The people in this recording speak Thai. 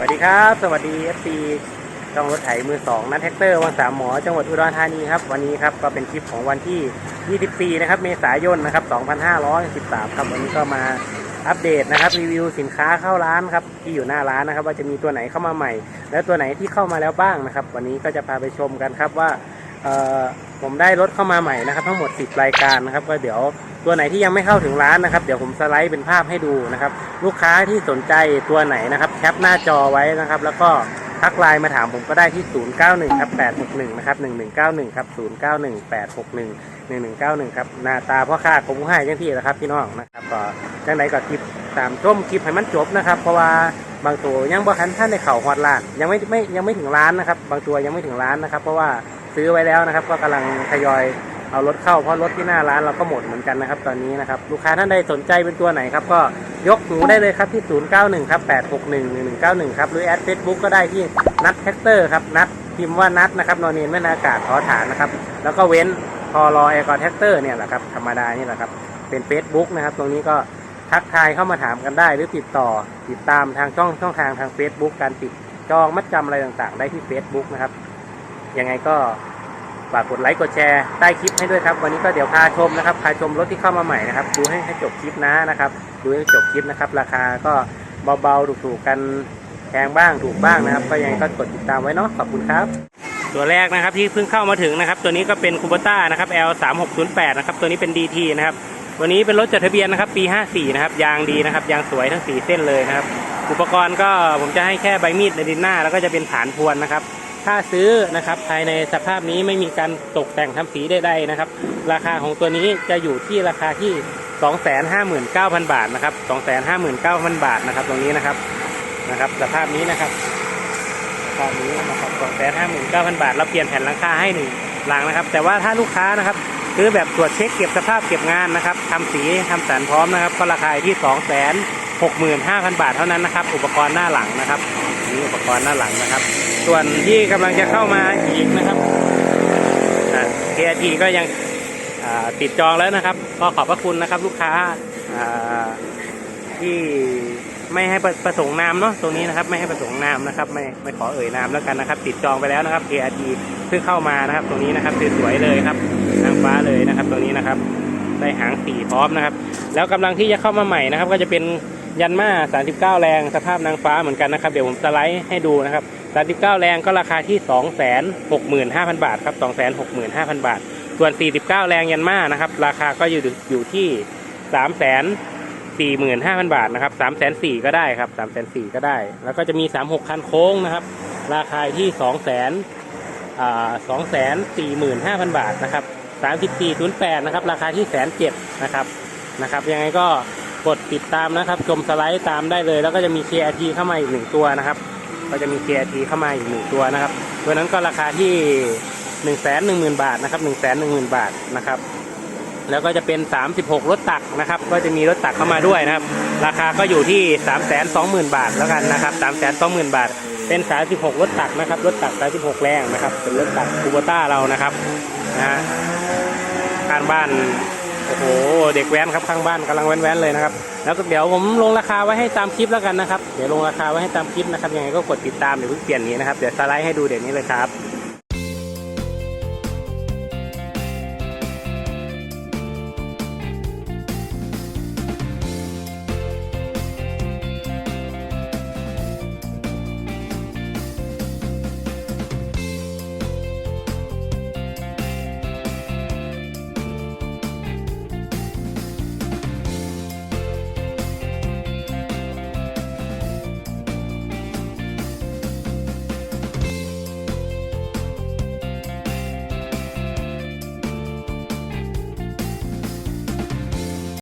วัสดีครับ สวัสดี FC ช่องรถไถมือสองนัทแท็กเตอร์วังสามหมอจังหวัดอุดรธานีครับ วันนี้ครับก็เป็นคลิปของวันที่ 24 นะครับเมษายนนะครับ 2513 ครับ วันนี้ก็มาอัปเดตนะครับรีวิวสินค้าเข้าร้านครับที่อยู่หน้าร้านนะครับ ว่าจะมีตัวไหนเข้ามาใหม่ และตัวไหนที่เข้ามาแล้วบ้างนะครับ วันนี้ก็จะพาไปชมกันครับว่า ผมได้รถเข้ามาใหม่นะครับ ทั้งหมด 10 รายการนะครับ ก็เดี๋ยวตัวไหนที่ยังไม่เข้าถึงร้านนะครับ เดี๋ยวผมสไลด์เป็นภาพให้ดูนะครับ ลูกค้าที่สนใจตัวไหนนะครับ แคปหน้าจอไว้นะครับ แล้วก็ทักไลน์มาถามผมก็ได้ที่ 091ครับ861นะครับ1191ครับ091 861 1191ครับหน้าตาพ่อค้าคงให้จังที่นะครับพี่น้องนะครับก็จังไหนก็คลิปตามชมคลิปให้มันจบนะครับ เพราะว่าบางตัวยังบ่ทันท่านในเข่าฮอดร้านยังไม่ไม่ยังไม่ถึงร้านนะครับ บางตัวยังไม่ถึงร้านนะครับ เพราะว่า ซื้อไว้แล้วนะครับ ก็กำลังทยอยเอารถเข้าเพราะรถที่หน้าร้านเราก็หมดเหมือนกันนะครับ ตอนนี้นะครับลูกค้าท่านใดสนใจเป็นตัวไหนครับก็ยกหูได้เลยครับที่ 091ครับ861 1191 ครับหรือแอดเฟซบุ๊กก็ได้ที่นัดแท็กเตอร์ครับนัดพิมพ์ว่านัดนะครับนอนเนียนแม่นอากาศขอฐานนะครับแล้วก็เว้นพอรอแอร์กอแท็กเตอร์เนี่ยแหละครับธรรมดานี่แหละครับเป็น Facebook นะครับ ตรงนี้ก็ทักทายเข้ามาถามกันได้ หรือติดต่อติดตามทางช่องช่องทางทาง Facebook การติดจองมัดจำอะไรต่างๆ ได้ที่ Facebook นะครับ ยังไงก็ฝากกดไลค์กดแชร์ใต้คลิปให้ด้วยครับ วันนี้ก็เดี๋ยวพาชมนะครับพาชมรถที่เข้ามาใหม่นะครับ ดูให้ให้จบคลิปนะนะครับ ดูให้จบคลิปนะครับ ราคาก็เบาๆถูกๆกันแพงบ้างถูกบ้างนะครับ ก็ยังก็กดติดตามไว้เนาะขอบคุณครับ ตัวแรกนะครับที่เพิ่งเข้ามาถึงนะครับ ตัวนี้ก็เป็นคูเบต้านะครับ L 3 6 0 8นะครับตัวนี้เป็น DT นะครับวันนี้เป็นรถจดทะเบียนนะครับ ปี 54 นะครับ ยางดีนะครับ ยางสวยทั้ง 4 เส้นเลยนะครับ อุปกรณ์ก็ผมจะให้แค่ใบมีดในดินหน้า แล้วก็จะเป็นฐานพวนนะครับ ถ้าซื้อนะครับ ภายในสภาพนี้ไม่มีการตกแต่งทำสีใดๆนะครับ ราคาของตัวนี้จะอยู่ที่ราคาที่ 259,000 บาทนะครับ 259,000 บาทนะครับ ตรงนี้นะครับนะครับ สภาพนี้นะครับสภาพนี้นะครับ 259,000 บาท เราเปลี่ยนแผ่นหลังคาให้หนึ่งหลังนะครับ แต่ว่าถ้าลูกค้านะครับซื้อแบบตรวจเช็คเก็บสภาพเก็บงานนะครับทำสีทำสารพร้อมนะครับ ก็ราคาที่ 265,000 บาทเท่านั้นนะครับ อุปกรณ์หน้าหลังนะครับ นี่อุปกรณ์หน้าหลังนะครับ ส่วนที่กำลังจะเข้ามาอีกนะครับเคทีก็ยังติดจองแล้วนะครับ ก็ขอบพระคุณนะครับ ลูกค้าที่ไม่ให้ประประสงค์นามเนาะตรงนี้นะครับ ไม่ให้ประสงค์นามนะครับ ไม่ไม่ขอเอ่ยนามแล้วกันนะครับ ติดจองไปแล้วนะครับ KRT เพิ่งเข้ามานะครับ ตรงนี้นะครับสวยๆเลยครับนางฟ้าเลยนะครับ ตรงนี้นะครับ ได้หางสีพร้อมนะครับ แล้วกำลังที่จะเข้ามาใหม่นะครับ ก็จะเป็น ยันมา 39 แรงสภาพนางฟ้าเหมือนกันนะครับ เดี๋ยวผมสไลด์ให้ดูนะครับ 39 แรงก็ราคาที่ 265,000 บาทครับ 265,000 บาท ส่วน 49 แรงยันมานะครับ ราคาก็อยู่อยู่ที่ 345,000 บาทนะครับ304,000ก็ได้ครับ304,000ก็ได้ แล้วก็จะมี 36 คันโค้งนะครับ ราคาที่ 200,000อ่า245,000บาทนะครับ3408นะครับ ราคาที่แสนเจ็ดนะครับนะครับ ยังไงก็ กดติดตามนะครับ ชมสไลด์ตามได้เลย แล้วก็จะมี KRT เข้ามาอีกหนึ่งตัวนะครับ ก็จะมี KRT เข้ามาอีกหนึ่งตัวนะครับตัวนั้นก็ราคาที่1นึ่งแสนหนึ่งหมื่นบาทนะครับ1นึ่งแสนหนึ่งหมื่นบาทนะครับแล้วก็จะเป็น 36 รถตักนะครับ ก็จะมีรถตักเข้ามาด้วยนะครับ ราคาก็อยู่ที่ 3 2 0 0 0 0 บาทแล้วกันนะครับ 3 2 0 0 0 0 บาท เป็น 36 รถตักนะครับ รถตัก 36 แรงนะครับ เป็นรถตักคูโบต้าเรานะครับ นะฮะข้างบ้าน โอ้โหเด็กแว้นครับข้างบ้านกำลังแว้นๆเลยนะครับ แล้วก็เดี๋ยวผมลงราคาไว้ให้ตามคลิปแล้วกันนะครับ เดี๋ยวลงราคาไว้ให้ตามคลิปนะครับยังไงก็กดติดตามเดี๋ยวเพิ่งเปลี่ยนนี้นะครับเดี๋ยวสไลด์ให้ดูเดี๋ยวนี้เลยครับ